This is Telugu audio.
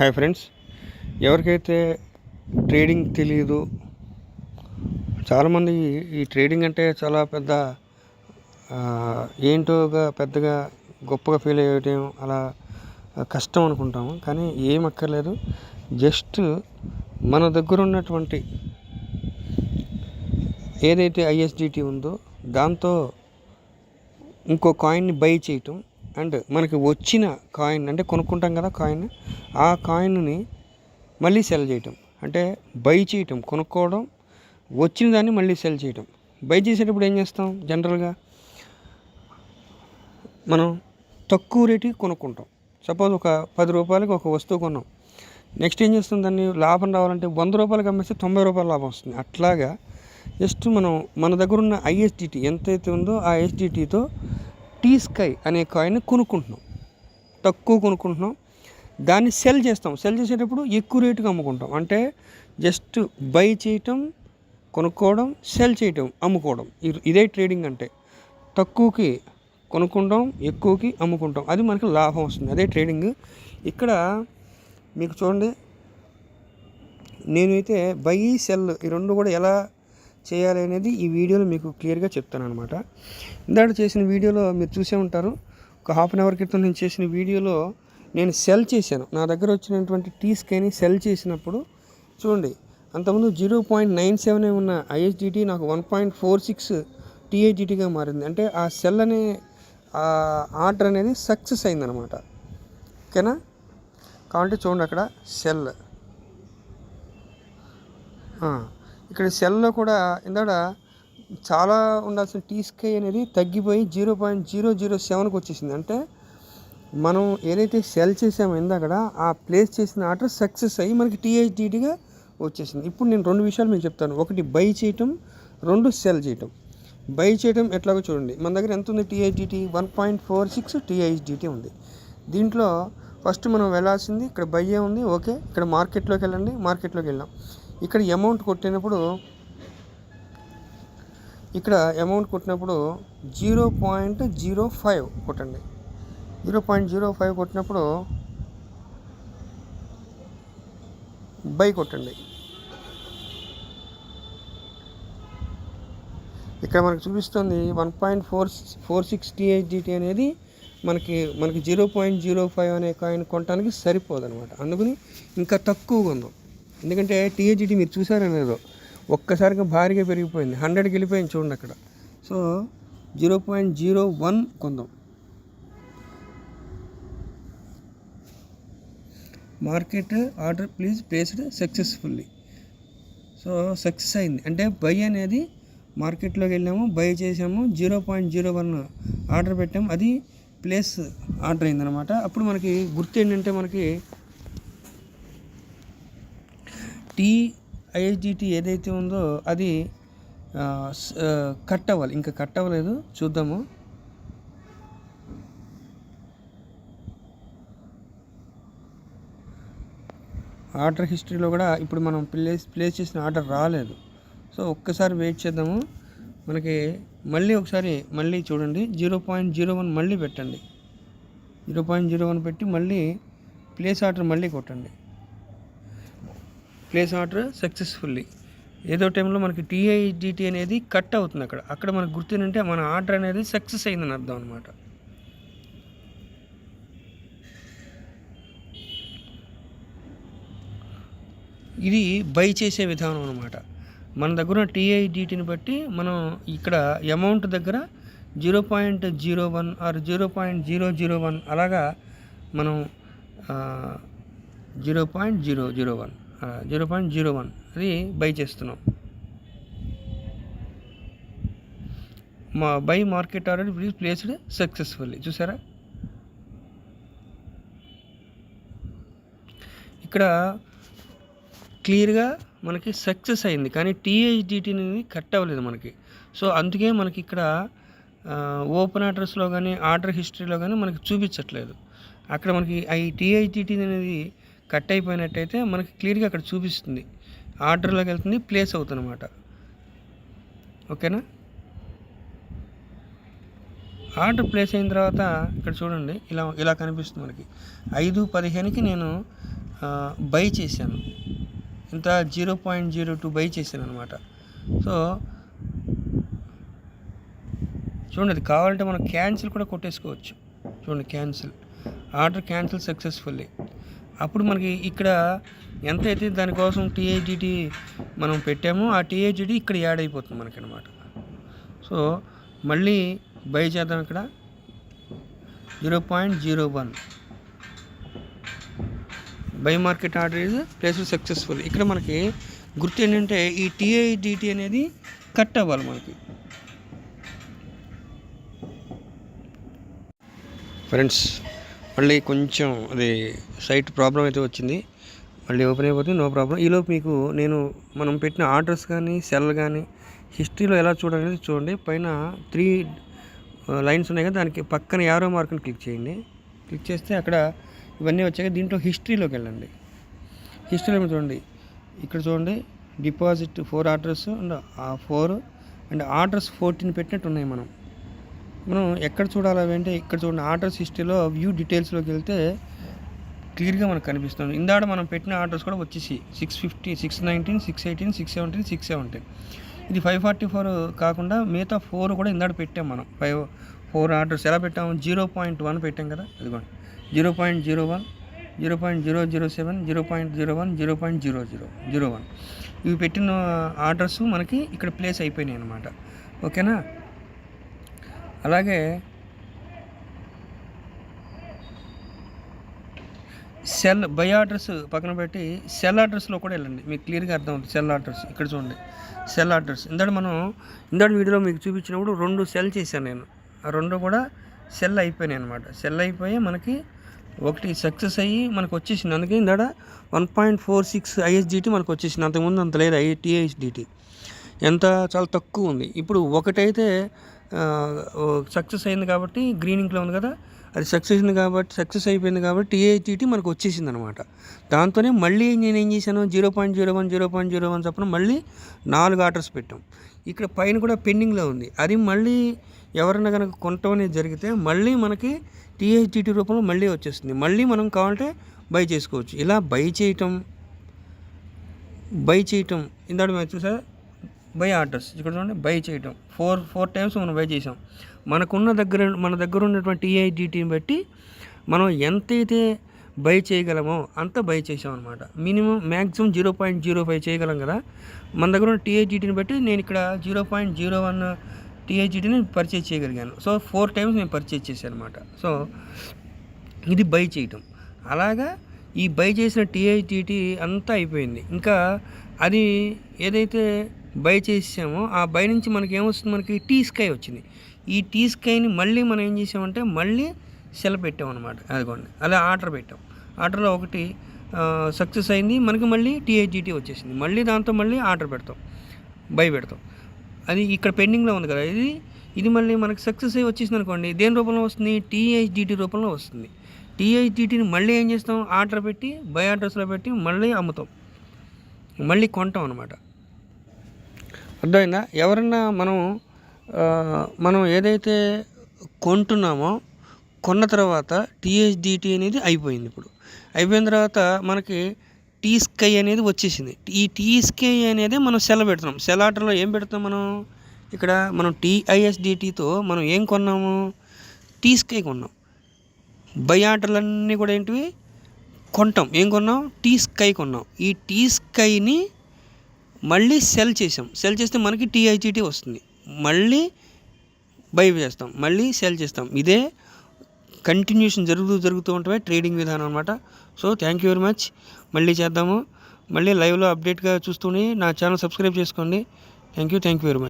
హాయ్ ఫ్రెండ్స్ ఎవరికైతే ట్రేడింగ్ తెలియదు చాలామంది ఈ ట్రేడింగ్ అంటే చాలా పెద్ద ఏంటోగా పెద్దగా గొప్పగా ఫీల్ అయ్యటం అలా కష్టం అనుకుంటాము. కానీ ఏం అక్కర్లేదు. జస్ట్ మన దగ్గర ఉన్నటువంటి ఏదైతే ఐఎస్డిటీ ఉందో దాంతో ఇంకో కాయిన్ని బై చేయటం. అండ్ మనకి వచ్చిన కాయిన్ అంటే కొనుక్కుంటాం కదా కాయిన్ ఆ కాయిన్ని మళ్ళీ సెల్ చేయటం. అంటే బై చేయటం కొనుక్కోవడం వచ్చిన దాన్ని మళ్ళీ సెల్ చేయటం. బై చేసేటప్పుడు ఏం చేస్తాం? జనరల్గా మనం తక్కువ రేటుకి కొనుక్కుంటాం. సపోజ్ ఒక పది రూపాయలకి ఒక వస్తువు కొన్నాం. నెక్స్ట్ ఏం చేస్తుంది దాన్ని లాభం రావాలంటే వంద రూపాయలకి అమ్మేస్తే తొంభై రూపాయల లాభం వస్తుంది. అట్లాగా జస్ట్ మనం మన దగ్గర ఉన్న ఐఎస్డిటి ఎంతైతే ఉందో ఆ ఐఎస్డిటితో టీ స్కై అనే కాయిన్ కొనుక్కుంటున్నాం. తక్కువ కొనుక్కుంటున్నాం. దాన్ని సెల్ చేస్తాం. సెల్ చేసేటప్పుడు ఎక్కువ రేటుకి అమ్ముకుంటాం. అంటే జస్ట్ బై చేయటం కొనుక్కోవడం సెల్ చేయటం అమ్ముకోవడం. ఇ- ఇదే ట్రేడింగ్ అంటే. తక్కువకి కొనుక్కుంటాం ఎక్కువకి అమ్ముకుంటాం. అది మనకి లాభం వస్తుంది. అదే ట్రేడింగ్ ఇక్కడ మీకు చూడండి. నేనైతే బై సెల్ ఈ రెండు కూడా ఎలా చేయాలి అనేది ఈ వీడియోలో మీకు క్లియర్గా చెప్తాను అనమాట ఇందాక చేసిన వీడియోలో మీరు చూసే ఉంటారు. ఒక హాఫ్ అన్ అవర్ క్రితం నేను చేసిన వీడియోలో నేను సెల్ చేశాను. నా దగ్గర వచ్చినటువంటి టీ స్కైని సెల్ చేసినప్పుడు చూడండి అంతకుముందు జీరో పాయింట్ నైన్ సెవెన్ ఉన్న ఐఎస్డిటీ నాకు వన్ పాయింట్ ఫోర్ సిక్స్ టీఐజిటీగా మారింది. అంటే ఆ సెల్ అనే ఆ ఆర్డర్ అనేది సక్సెస్ అయిందనమాట ఓకేనా? కాబట్టి చూడండి అక్కడ సెల్. ఇక్కడ సెల్లో కూడా ఇందాక చాలా ఉండాల్సిన టీ స్కై అనేది తగ్గిపోయి జీరో పాయింట్ జీరో జీరో సెవెన్కి వచ్చేసింది. అంటే మనం ఏదైతే సెల్ చేసామో ఇందాకడ ఆ ప్లేస్ చేసిన ఆర్డర్ సక్సెస్ అయ్యి మనకి టీహెచ్డిటీగా వచ్చేసింది. ఇప్పుడు నేను రెండు విషయాలు మీకు చెప్తాను. ఒకటి బై చేయటం. రెండు సెల్ చేయటం. బై చేయటం ఎట్లాగో చూడండి. మన దగ్గర ఎంత ఉంది? టీహెచ్డిటీ వన్ పాయింట్ ఫోర్ సిక్స్ టీహెచ్డిటీ ఉంది. దీంట్లో ఫస్ట్ మనం వెళ్ళాల్సింది ఇక్కడ బయ్యే ఉంది. ఓకే ఇక్కడ మార్కెట్లోకి వెళ్ళండి. మార్కెట్లోకి వెళ్ళాం. ఇక్కడ అమౌంట్ కొట్టినప్పుడు ఇక్కడ అమౌంట్ కొట్టినప్పుడు జీరో పాయింట్ జీరో ఫైవ్ కొట్టండి. జీరో పాయింట్ జీరో ఫైవ్ కొట్టినప్పుడు బై కొట్టండి. ఇక్కడ మనకు చూపిస్తుంది one point four four six టీహెచ్డిటీ అనేది మనకి మనకి జీరో పాయింట్ జీరో ఫైవ్ అనే కాయిన్ కొనడానికి సరిపోదు అనమాట అందుకని ఇంకా తక్కువగా ఉందాం. ఎందుకంటే టీహెచ్డి మీరు చూసారో లేదో ఒక్కసారిగా భారీగా పెరిగిపోయింది. హండ్రెడ్కి వెళ్ళిపోయింది చూడండి అక్కడ. So zero point zero one కొందాం. Market order please placed successfully. So success అయింది. అంటే బై అనేది మార్కెట్లోకి వెళ్ళాము బై చేసాము zero point zero one order పెట్టాము. అది ప్లేస్ ఆర్డర్ అయిందనమాట అప్పుడు మనకి గుర్తు ఏంటంటే మనకి టీ ఐఎస్డిటి ఏదైతే ఉందో అది కట్ అవ్వాలి ఇంకా కట్ అవ్వలేదు చూద్దాము. ఆర్డర్ హిస్టరీలో కూడా ఇప్పుడు మనం ప్లేస్ ప్లేస్ చేసిన ఆర్డర్ రాలేదు. సో ఒక్కసారి వెయిట్ చేద్దాము. మనకి మళ్ళీ ఒకసారి మళ్ళీ చూడండి. జీరో పాయింట్ జీరో వన్ మళ్ళీ పెట్టండి. జీరో పాయింట్ జీరో వన్ పెట్టి మళ్ళీ ప్లేస్ ఆర్డర్ మళ్ళీ కొట్టండి. ప్లేస్ ఆర్డర్ సక్సెస్ఫుల్లీ ఏదో టైంలో మనకి టీఐడిటీ అనేది కట్ అవుతుంది అక్కడ. అక్కడ మనకు గుర్తుంటే మన ఆర్డర్ అనేది సక్సెస్ అయిందని అర్థం అనమాట ఇది బై చేసే విధానం అనమాట మన దగ్గర ఉన్న టీఐడిటీని బట్టి మనం ఇక్కడ అమౌంట్ దగ్గర zero point zero one or zero point zero zero one అలాగా మనం zero point zero zero one zero point zero one. అది బై చేస్తున్నాం. మా buy market already please placed successfully. చూసారా? ఇక్కడ క్లియర్గా మనకి సక్సెస్ అయింది. కానీ టీహెచ్డిటీ అనేది కట్ అవ్వలేదు మనకి. సో అందుకే మనకి ఇక్కడ ఓపెన్ అడ్రస్లో కానీ ఆర్డర్ హిస్టరీలో కానీ మనకి చూపించట్లేదు. అక్కడ మనకి ఈ టీహెచ్డిటీ అనేది కట్ అయిపోయినట్టయితే మనకి క్లియర్గా అక్కడ చూపిస్తుంది. ఆర్డర్లోకి వెళ్తుంది ప్లేస్ అవుతుంది అనమాట ఓకేనా? ఆర్డర్ ప్లేస్ అయిన తర్వాత ఇక్కడ చూడండి ఇలా ఇలా కనిపిస్తుంది మనకి. ఐదు పదిహేనుకి నేను బై చేశాను. ఇంత zero point zero two buy చేశాను అనమాట సో చూడండి అది కావాలంటే మనం క్యాన్సిల్ కూడా కొట్టేసుకోవచ్చు. చూడండి క్యాన్సిల్. Order cancel successfully. అప్పుడు మనకి ఇక్కడ ఎంత అయితే దానికోసం టీఐజిటి మనం పెట్టామో ఆ టీఐజిటి ఇక్కడ యాడ్ అయిపోతుంది మనకి అనమాట సో మళ్ళీ బై చేద్దాం ఇక్కడ. Zero point zero one. Buy market order is place successful. ఇక్కడ మనకి గుర్తు ఏంటంటే ఈ టీఐడిటి అనేది కట్ అవ్వాలి మనకి. ఫ్రెండ్స్ మళ్ళీ కొంచెం అది సైట్ ప్రాబ్లం అయితే వచ్చింది. మళ్ళీ ఓపెన్ అయిపోతుంది నో ప్రాబ్లం ఈలోపు మీకు నేను మనం పెట్టిన ఆర్డర్స్ కానీ సెల్ కానీ హిస్టరీలో ఎలా చూడాలనేది చూడండి. పైన త్రీ లైన్స్ ఉన్నాయి కదా దానికి పక్కన యారో మార్క్ని క్లిక్ చేయండి. క్లిక్ చేస్తే అక్కడ ఇవన్నీ వచ్చాక దీంట్లో హిస్టరీలోకి వెళ్ళండి. హిస్టరీలో చూడండి. ఇక్కడ చూడండి deposit four orders and four and orders fourteen పెట్టినట్టు ఉన్నాయి మనం. మనం ఎక్కడ చూడాలి అవి అంటే ఇక్కడ చూడండి ఆర్డర్స్ హిస్టరీలో వ్యూ డీటెయిల్స్లోకి వెళ్తే క్లియర్గా మనకు కనిపిస్తుంది. ఇందాడ మనం పెట్టిన ఆర్డర్స్ కూడా వచ్చేసి six fifty six nineteen six eighteen six seventeen six seventeen ఇది ఫైవ్ ఫార్టీ ఫోర్ కాకుండా మిగతా ఫోర్ కూడా ఇందాడ పెట్టాం మనం. ఫైవ్ ఫోర్ ఆర్డర్స్ ఎలా పెట్టాము? జీరో పాయింట్ వన్ పెట్టాం కదా ఇదిగోండి zero point zero one zero point zero zero seven zero point zero one zero point zero zero zero one. ఇవి పెట్టిన ఆర్డర్స్ మనకి ఇక్కడ ప్లేస్ అయిపోయినాయి అనమాట ఓకేనా? అలాగే సెల్ బై ఆర్డర్స్ పక్కన పెట్టి సెల్ ఆర్డర్స్లో కూడా వెళ్ళండి. మీకు క్లియర్గా అర్థం అవుతుంది. సెల్ ఆర్డర్స్ ఇక్కడ చూడండి. Sell orders. ఇందాక మనం ఇందాక వీడియోలో మీకు చూపించినప్పుడు రెండు సెల్ చేశాను నేను. ఆ రెండు కూడా సెల్ అయిపోయినాయి అనమాట సెల్ అయిపోయి మనకి ఒకటి సక్సెస్ అయ్యి మనకు వచ్చేసింది. అందుకే ఇందాడ one point four six ISDT మనకు వచ్చేసింది. అంతకుముందు అంత లేదు. ఐటీఐఎస్డిటీ ఎంత? చాలా తక్కువ ఉంది. ఇప్పుడు ఒకటైతే సక్సెస్ అయింది కాబట్టి గ్రీన్ ఇంక్లో ఉంది కదా. అది సక్సెస్ అయింది కాబట్టి సక్సెస్ అయిపోయింది కాబట్టి టీఐటీటీ మనకు వచ్చేసింది అనమాట దాంతోనే మళ్ళీ నేను ఏం చేశాను? Zero point zero one zero point zero one చెప్పిన మళ్ళీ నాలుగు ఆర్డర్స్ పెట్టాం. ఇక్కడ పైన కూడా పెండింగ్లో ఉంది. అది మళ్ళీ ఎవరైనా కనుక కొనటం అనేది జరిగితే మళ్ళీ మనకి టీఐటీటీ రూపంలో మళ్ళీ వచ్చేస్తుంది. మళ్ళీ మనం కావాలంటే బై చేసుకోవచ్చు. ఇలా బై చేయటం బై చేయటం. ఇందాక మేము చూసా బై ఆర్డర్స్. ఇక్కడ చూడండి బై చేయటం. ఫోర్ ఫోర్ టైమ్స్ మనం బై చేసాం మనకున్న దగ్గర మన దగ్గర ఉన్నటువంటి టీఐడిటీని బట్టి మనం ఎంతైతే బై చేయగలమో అంత బై చేసాం అనమాట minimum maximum zero point zero five చేయగలం కదా. మన దగ్గర ఉన్న టీఐజీటీని బట్టి నేను ఇక్కడ జీరో పాయింట్ జీరో వన్ టీఐజీటీని పర్చేజ్ చేయగలిగాను. సో ఫోర్ టైమ్స్ నేను పర్చేజ్ చేశాను అనమాట సో ఇది బై చేయటం. అలాగా ఈ బై చేసిన టీఐటీటీ అంతా అయిపోయింది. ఇంకా అది ఏదైతే బై చేసామో ఆ బై నుంచి మనకి ఏమొస్తుంది మనకి టీ స్కై వచ్చింది. ఈ టీ స్కైని మళ్ళీ మనం ఏం చేసామంటే మళ్ళీ సెల పెట్టాం అనమాట అదిగోండి అలా ఆర్డర్ పెట్టాం. ఆర్డర్లో ఒకటి సక్సెస్ అయింది మనకి మళ్ళీ టీహెచ్జిటీ వచ్చేసింది. మళ్ళీ దాంతో మళ్ళీ ఆర్డర్ పెడతాం బై పెడతాం. అది ఇక్కడ పెండింగ్లో ఉంది కదా ఇది ఇది మళ్ళీ మనకి సక్సెస్ అయ్యి వచ్చేసింది అనుకోండి దేని రూపంలో వస్తుంది? టీహెచ్జిటీ రూపంలో వస్తుంది. టీహెచ్జిటీని మళ్ళీ ఏం చేస్తాం? ఆర్డర్ పెట్టి బై అడ్రస్లో పెట్టి మళ్ళీ అమ్ముతాం. మళ్ళీ కొంటాం అనమాట అర్థమైందా? ఎవరన్నా మనం మనం ఏదైతే కొంటున్నామో కొన్న తర్వాత టీఎస్డిటీ అనేది అయిపోయింది ఇప్పుడు. అయిపోయిన తర్వాత మనకి టీ స్కై అనేది వచ్చేసింది. ఈ టీ స్కై అనేది మనం సెల పెడుతున్నాం. సెల్ ఆర్డర్లో ఏం పెడతాం మనం? ఇక్కడ మనం టీఐఎస్డిటీతో మనం ఏం కొన్నాము? టీ స్కై కొన్నాం. బై ఆర్డర్లన్నీ కూడా ఏంటివి? కొంటాం. ఏం కొన్నాం? టీ స్కై కొన్నాం. ఈ టీ స్కైని మళ్ళీ సెల్ చేసాం. సెల్ చేస్తే మనకి టీఐజీటీ వస్తుంది. మళ్ళీ బై చేస్తాం. మళ్ళీ సెల్ చేస్తాం. ఇదే కంటిన్యూషన్ జరుగుతూ జరుగుతూ ఉంటే ట్రేడింగ్ విధానం అనమాట so thank you very much మళ్ళీ చేద్దాము. మళ్ళీ లైవ్లో అప్డేట్గా చూస్తూనే నా ఛానల్ సబ్స్క్రైబ్ చేసుకోండి. Thank you thank you very much